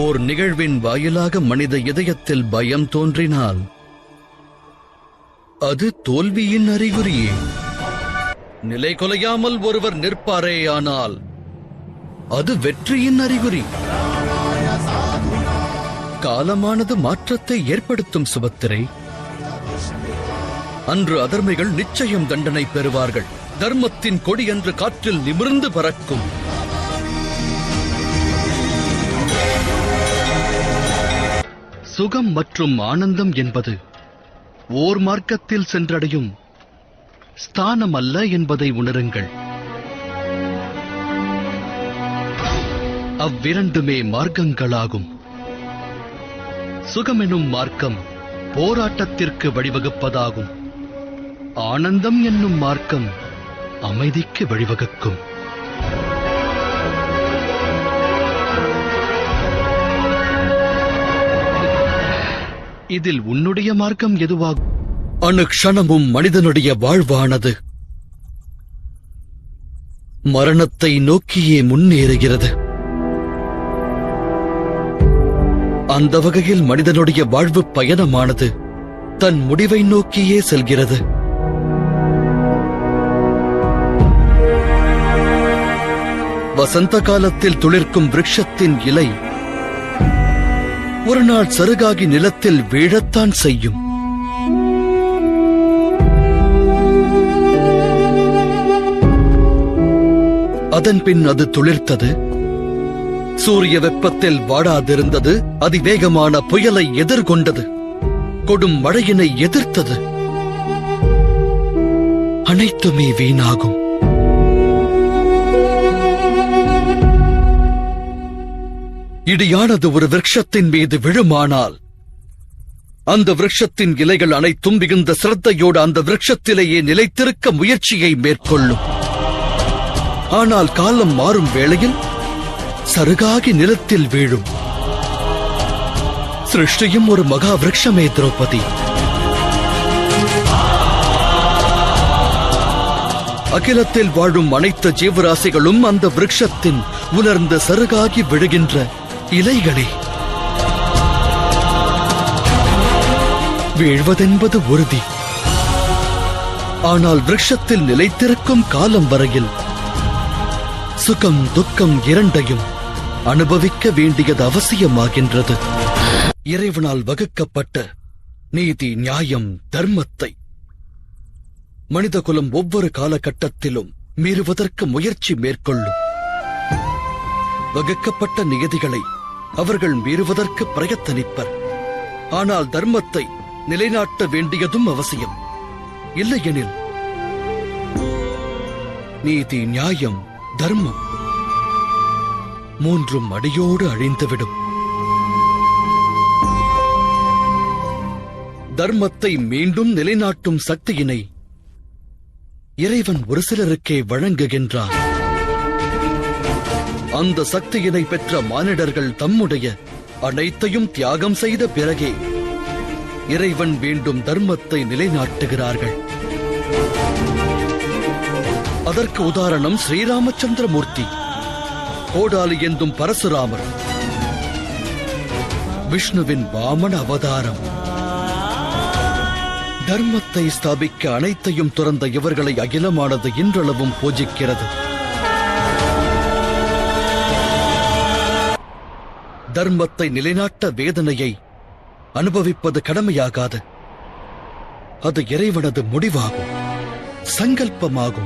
ஓர் நிகழ்வின் வாயிலாக மனித இதயத்தில் பயம் தோன்றினால். அது தோல்வியின் அறிகுறியே. நிலை கொலையாமல் ஒருவர் நிற்பாரேயானால் அது வெற்றியின் அறிகுறி. காலமானது மாற்றத்தை ஏற்படுத்தும் சுபத்திரை. அன்று அதர்மைகள் நிச்சயம் தண்டனை பெறுவார்கள். தர்மத்தின் கொடி என்று காற்றில் நிமிர்ந்து பறக்கும். சுகம் மற்றும் ஆனந்தம் என்பது ஓர் மார்க்கத்தில் சென்றடையும் ஸ்தானம் அல்ல என்பதை உணருங்கள். அவ்விரண்டுமே மார்க்கங்களாகும். சுகமெனும் மார்க்கம் போராட்டத்திற்கு வழிவகுப்பதாகும். ஆனந்தம் என்னும் மார்க்கம் அமைதிக்கு வழிவகுக்கும். இதில் உன்னுடைய மார்க்கம் எதுவாகும்? அணுக்ஷணமும் மனிதனுடைய வாழ்வானது. மரணத்தை நோக்கியே முன்னேறுகிறது. அந்த வகையில் மனிதனுடைய வாழ்வு பயணமானது. தன் முடிவை நோக்கியே செல்கிறது. வசந்த காலத்தில் துளிர்க்கும் விருஷத்தின் இலை ஒரு நாள் சருகாகி நிலத்தில் வீழத்தான் செய்யும். அதன் பின் அது துளிர்த்தது. சூரிய வெப்பத்தில் வாடாதிருந்தது. அதிவேகமான புயலை எதிர்கொண்டது. கொடும் மழையினை எதிர்த்தது. அனைத்துமே வீணாகும். இடியானது ஒரு விரக்ஷத்தின் மீது விழுமானால் அந்த விரக்ஷத்தின் இலைகள் அனைத்தும் மிகுந்த சிரத்தையோடு அந்த விரக்ஷத்திலேயே நிலைத்திருக்க முயற்சியை மேற்கொள்ளும். ஆனால் காலம் மாறும் வேளையில் சருகாகி நிலத்தில் வீழும். சிருஷ்டியும் ஒரு மகா விரக்ஷமே திரௌபதி. அகிலத்தில் வாழும் அனைத்து ஜீவராசிகளும் அந்த விரக்ஷத்தின் உலர்ந்த சருகாகி விழுகின்ற இலைகளே. வீழ்வதென்பது உறுதி. ஆனால் விரக்ஷத்தில் நிலைத்திருக்கும் காலம் வரையில் சுகம் துக்கம் இரண்டையும் அனுபவிக்க வேண்டியது அவசியமாகின்றது. இறைவனால் வகுக்கப்பட்ட நீதி நியாயம் தர்மத்தை மனிதகுலம் ஒவ்வொரு காலகட்டத்திலும் மீறுவதற்கு முயற்சி மேற்கொள்ளும். வகுக்கப்பட்ட நியதிகளை அவர்கள் மீறுவதற்கு பிரயத்தனிப்பர். ஆனால் தர்மத்தை நிலைநாட்ட வேண்டியதும் அவசியம். இல்லையெனில் நீதி நியாயம் தர்மம் மூன்றும் அடியோடு அழிந்துவிடும். தர்மத்தை மீண்டும் நிலைநாட்டும் சக்தியினை இறைவன் ஒரு சிலருக்கே வழங்குகின்றான். அந்த சக்தியினை பெற்ற மானிடர்கள் தம்முடைய அனைத்தையும் தியாகம் செய்த பிறகே இறைவன் வேண்டும் தர்மத்தை நிலைநாட்டுகிறார்கள். அதற்கு உதாரணம் ஸ்ரீராமச்சந்திரமூர்த்தி கோடாலி என்றும் பரசுராமர். விஷ்ணுவின் வாமன அவதாரம். தர்மத்தை ஸ்தாபிக்க அனைத்தையும் துறந்த இவர்களை அகிலமானது இன்றளவும் பூஜிக்கிறது. தர்மத்தை நிலைநாட்ட வேதனையை அனுபவிப்பது கடமையாகாது. அது இறைவனது முடிவாகும் சங்கல்பமாகும்.